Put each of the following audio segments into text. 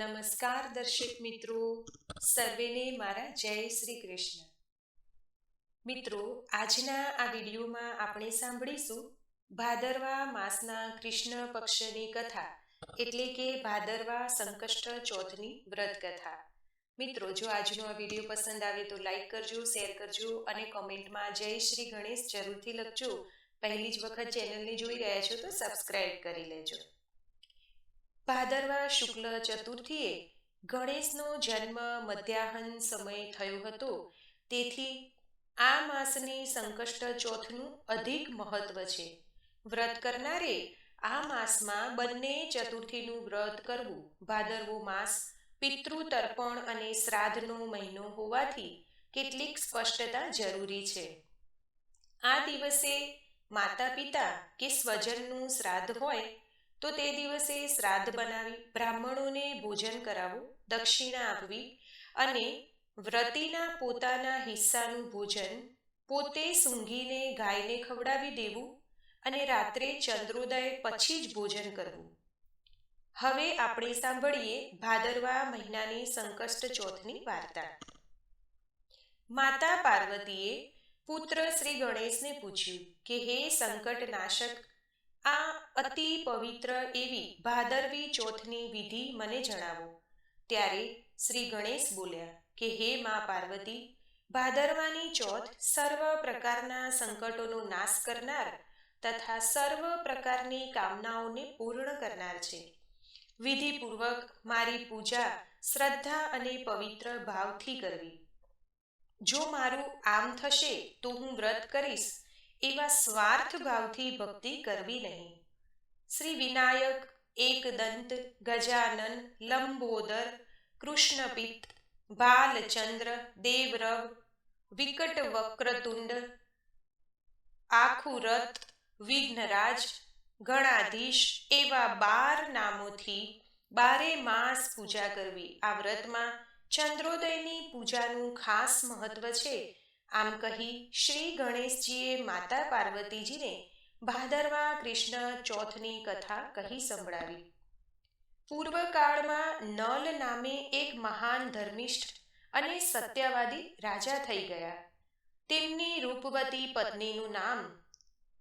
નમસ્કાર દર્શક મિત્રો, સર્વેને મારા જય શ્રી કૃષ્ણ. મિત્રો, આજના આ વિડીયોમાં આપણે સાંભળીશું ભાદરવા માસના કૃષ્ણ પક્ષની કથા, એટલે કે ભાદરવા સંકષ્ટ ચોથની વ્રત કથા. મિત્રો, જો આજનો આ વીડિયો પસંદ આવે તો લાઈક કરજો, શેર કરજો અને કોમેન્ટમાં જય શ્રી ગણેશ જરૂરથી લખજો. પહેલી જ વખત ચેનલને જોઈ રહ્યા છો તો સબસ્ક્રાઈબ કરી લેજો. ભાદરવા શુક્લ ચતુર્થીએ ગણેશનો જન્મ મધ્યાહન સમય થયો હતો. તેથી આ માસની સંકષ્ટ ચોથનું અધિક મહત્વ છે. વ્રત કરનારે આ માસમાં બંને ચતુર્થીનું વ્રત કરવું ભાદરવો માસ પિતૃ તર્પણ અને શ્રાદ્ધનો મહિનો હોવાથી કેટલીક સ્પષ્ટતા જરૂરી છે. આ દિવસે માતા પિતા કે સ્વજનનું શ્રાદ્ધ હોય તો તે દિવસે શ્રાદ્ધ બનાવી બ્રાહ્મણોને ભોજન કરાવવું, દક્ષિણા આપવી અને વ્રતિના પોતાના હિસ્સાનું ભોજન પોતે સૂંઘીને ગાયને ખવડાવી દેવું અને રાત્રે ચંદ્રોદય પછી જ ભોજન કરવું. હવે આપણે સાંભળીએ ભાદરવા મહિનાની સંકષ્ટ ચોથની વાર્તા. માતા પાર્વતીએ પુત્ર શ્રી ગણેશને પૂછ્યું કે, હે સંકટ નાશક આ અતિ પવિત્ર એવી ભાદરવી ચોથની વિધિ મને જણાવો. ત્યારે શ્રી ગણેશ બોલ્યા, કે હે મા પાર્વતી, ભાદરવાની ચોથ સર્વ પ્રકારના સંકટોનો નાશ કરનાર તથા સર્વ પ્રકારની કામનાઓને પૂર્ણ કરનાર છે. વિધિપૂર્વક મારી પૂજા શ્રદ્ધા અને પવિત્ર ભાવથી કરવી. જો મારું આમ થશે તો હું વ્રત કરીશ એવા સ્વાર્થ ભાવથી ભક્તિ કરવી નહીં. શ્રી વિનાયક, એકદંત, ગજાનન, લંબોદર, કૃષ્ણપિત્ત, બાલચંદ્ર, દેવરવ વિકટ વક્રતુંડ આખુરત વિઘ્નરાજ, ગણાધીશ એવા બાર નામોથી બારે માસ પૂજા કરવી. આ વ્રતમાં ચંદ્રોદયની પૂજાનું ખાસ મહત્વ છે. આમ કહી શ્રી ગણેશજીએ માતા પાર્વતીજીને ભાદરવા કૃષ્ણ ચોથની કથા કહી સંભળાવી. પૂર્વકાળમાં નલ નામે એક મહાન ધર્મિષ્ઠ અને સત્યવાદી રાજા થઈ ગયા. તેમની રૂપવતી પત્નીનું નામ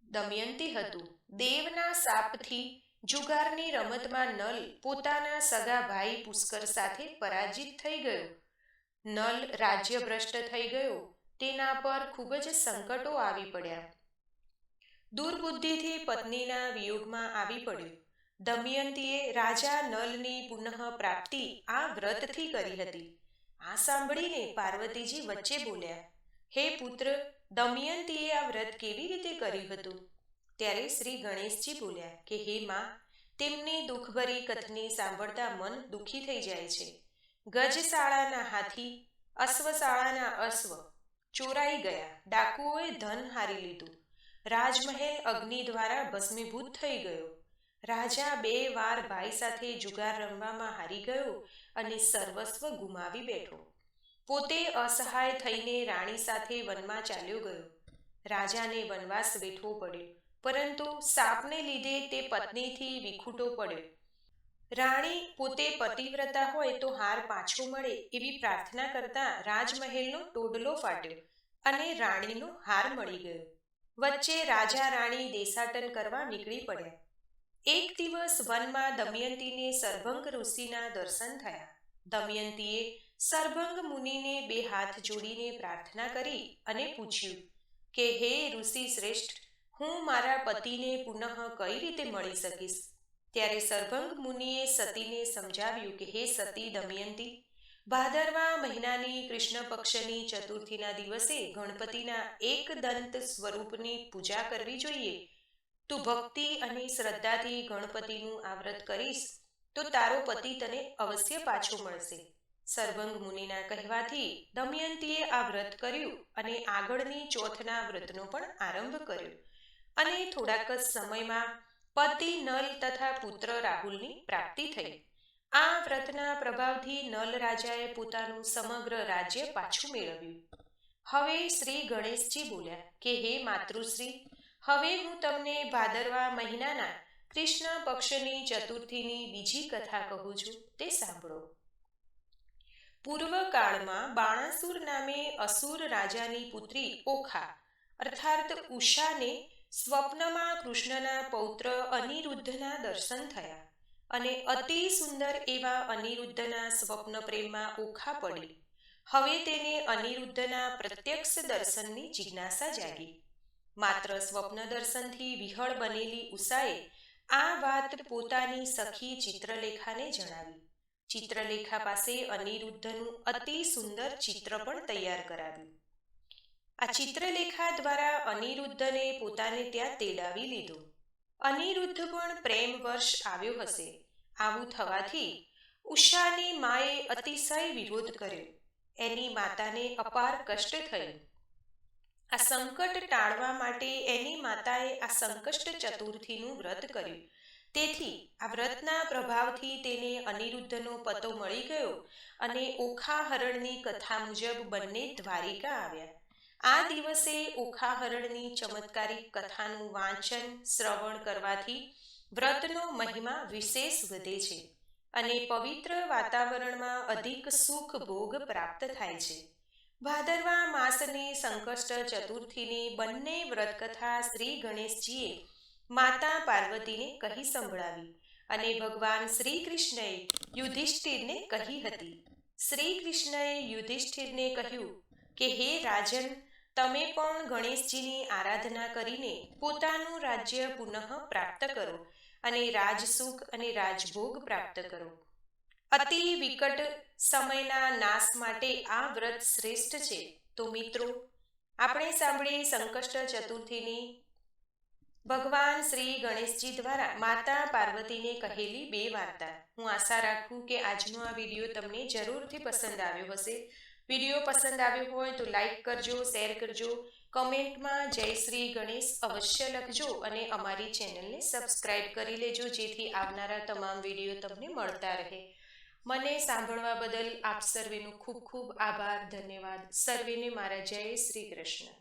દમયંતી હતું. દેવના સાપથી જુગારની રમતમાં નલ પોતાના સગા ભાઈ પુષ્કર સાથે પરાજિત થઈ ગયો. નલ રાજ્ય ભ્રષ્ટ થઈ ગયો. તેના પર ખૂબ જ સંકટો આવી પડ્યા. દુર્બુદ્ધિથી પત્નીના વિયોગમાં આવી પડ્યું. દમયંતીએ રાજા નલની પુનઃ પ્રાપ્તિ આ વ્રતથી કરી હતી. આ સાંભળીને પાર્વતીજી વચ્ચે બોલ્યા, હે પુત્ર, દમયંતીએ આ વ્રત કેવી રીતે કર્યું હતું? ત્યારે શ્રી ગણેશજી બોલ્યા, કે હે માં, તેમની દુઃખભરી કથની સાંભળતા મન દુઃખી થઈ જાય છે. ગજશાળાના હાથી, અશ્વશાળાના અશ્વ ચોરાઈ ગયા. ડાકુઓએ ધન હારી લીધું. રાજમહેલ અગ્નિ દ્વારા ભસ્મીભૂત થઈ ગયો. રાજા બે વાર ભાઈ સાથે જુગાર રમવામાં હારી ગયો અને સર્વસ્વ ગુમાવી બેઠો. પોતે અસહાય થઈને રાણી સાથે વનમાં ચાલ્યો ગયો. રાજાને વનવાસ વેઠવો પડ્યો, પરંતુ સાપને લીધે તે પત્નીથી વિખૂટો પડ્યો. રાણી પોતે પતિવ્રતા હોય તો હાર પાછો મળે એવી પ્રાર્થના કરતા રાજમહેલનો ટોડલો ફાટ્યો અને રાણીનો હાર મળી ગયો. વચ્ચે રાજા રાણી દેશાટન કરવા નીકળી પડ્યા. એક દિવસ વનમાં દમયંતીને સરભંગ ઋષિના દર્શન થયા. દમયંતીએ સરભંગ મુનિને બે હાથ જોડીને પ્રાર્થના કરી અને પૂછ્યું, કે હે ઋષિ શ્રેષ્ઠ, હું મારા પતિને પુનઃ કઈ રીતે મળી શકીશ? ત્યારે સરભંગ મુનિએ સતીને સમજાવ્યું કે, હે સતી દમયંતી, ભાદરવા મહિનાની કૃષ્ણ પક્ષની ચતુર્થીના દિવસે ગણપતિના એક દંત સ્વરૂપની પૂજા કરવી જોઈએ. તું ભક્તિ અને શ્રદ્ધાથી ગણપતિનું આ વ્રત કરીશ, તો તારો પતિ તને અવશ્ય પાછો મળશે. સરભંગ મુનિના કહેવાથી દમયંતીએ આ વ્રત કર્યું અને આગળની ચોથના વ્રતનો પણ આરંભ કર્યો. અને થોડાક જ સમયમાં પતિ નલ તથા પુત્ર રાહુલની પ્રાપ્તિ થઈ. આ વ્રતના પ્રભાવથી નલ રાજાએ પોતાનું સમગ્ર રાજ્ય પાછું મેળવ્યું. હવે શ્રી ગણેશજી બોલ્યા, કે હે માતૃશ્રી, હવે હું તમને ભાદરવા મહિનાના કૃષ્ણ પક્ષની ચતુર્થીની બીજી કથા કહું છું, તે સાંભળો. પૂર્વકાળમાં બાણાસુર નામે અસુર રાજાની પુત્રી ઓખા, અર્થાત ઉષાને સ્વપ્નમાં કૃષ્ણના પૌત્ર અનિરુદ્ધના દર્શન થયા અને અતિ સુંદર એવા અનિરુદ્ધના સ્વપ્ન પ્રેમમાં ઓખા પડી. હવે તેને અનિરુદ્ધના પ્રત્યક્ષ દર્શનની જિજ્ઞાસા જાગી. માત્ર સ્વપ્ન દર્શનથી વિહળ બનેલી ઉષાએ આ વાત પોતાની સખી ચિત્રલેખાને જણાવી. ચિત્રલેખા પાસે અનિરુદ્ધનું અતિ સુંદર ચિત્ર પણ તૈયાર કરાવ્યું. આ ચિત્રલેખા દ્વારા અનિરુદ્ધને પોતાને ત્યાં તેડાવી લીધું. અનિરુદ્ધ પણ પ્રેમ વર્ષ આવ્યો હશે. આવું થવાથી ઉષાની માએ અતિશય વિરોધ કર્યો. એની માતાને અપાર કષ્ટ થયું. આ સંકટ ટાળવા માટે એની માતાએ આ સંકષ્ટ ચતુર્થીનું વ્રત કર્યું. તેથી આ વ્રતના પ્રભાવથી તેને અનિરુદ્ધનો પતો મળી ગયો અને ઓખા હરણની કથા મુજબ બંને દ્વારિકા આવ્યા. આ દિવસે ઉખાહરણની ચમત્કારી કથાનું વાંચન શ્રવણ કરવાથી વ્રતનો મહિમા વિશેષ વધે છે અને પવિત્ર વાતાવરણમાં અધિક સુખ ભોગ પ્રાપ્ત થાય છે. ભાદરવા માસની સંકષ્ટ ચતુર્થીની બંને વ્રતકથા શ્રી ગણેશજીએ માતા પાર્વતીને કહી સંભળાવી અને ભગવાન શ્રી કૃષ્ણએ યુધિષ્ઠિરને કહી હતી. શ્રી કૃષ્ણએ યુધિષ્ઠિરને કહ્યું કે હે રાજન તમે પણ ગણેશજીની આરાધના કરીને પોતાનું રાજ્ય પુનઃ પ્રાપ્ત કરો અને રાજસુખ અને રાજભોગ પ્રાપ્ત કરો. અતિ વિકટ સમયના નાશ માટે આ વ્રત શ્રેષ્ઠ છે. તો મિત્રો, આપણે સાંભળીએ સંકષ્ટ ચતુર્થીની ભગવાન શ્રી ગણેશજી દ્વારા માતા પાર્વતીને કહેલી બે વાર્તા. હું આશા રાખું કે આજનો આ વીડિયો તમને જરૂરથી પસંદ આવ્યો હશે. વીડિયો પસંદ આવ્યો હોય તો લાઈક કરજો, શેર કરજો, કમેન્ટમાં જય શ્રી ગણેશ અવશ્ય લખજો અને અમારી ચેનલને સબસ્ક્રાઇબ કરી લેજો, જેથી આવનારા તમામ વીડિયો તમને મળતા રહે. મને સાંભળવા બદલ આપ સર્વેનો ખૂબ ખૂબ આભાર, ધન્યવાદ. સર્વેને મારા જય શ્રી કૃષ્ણ.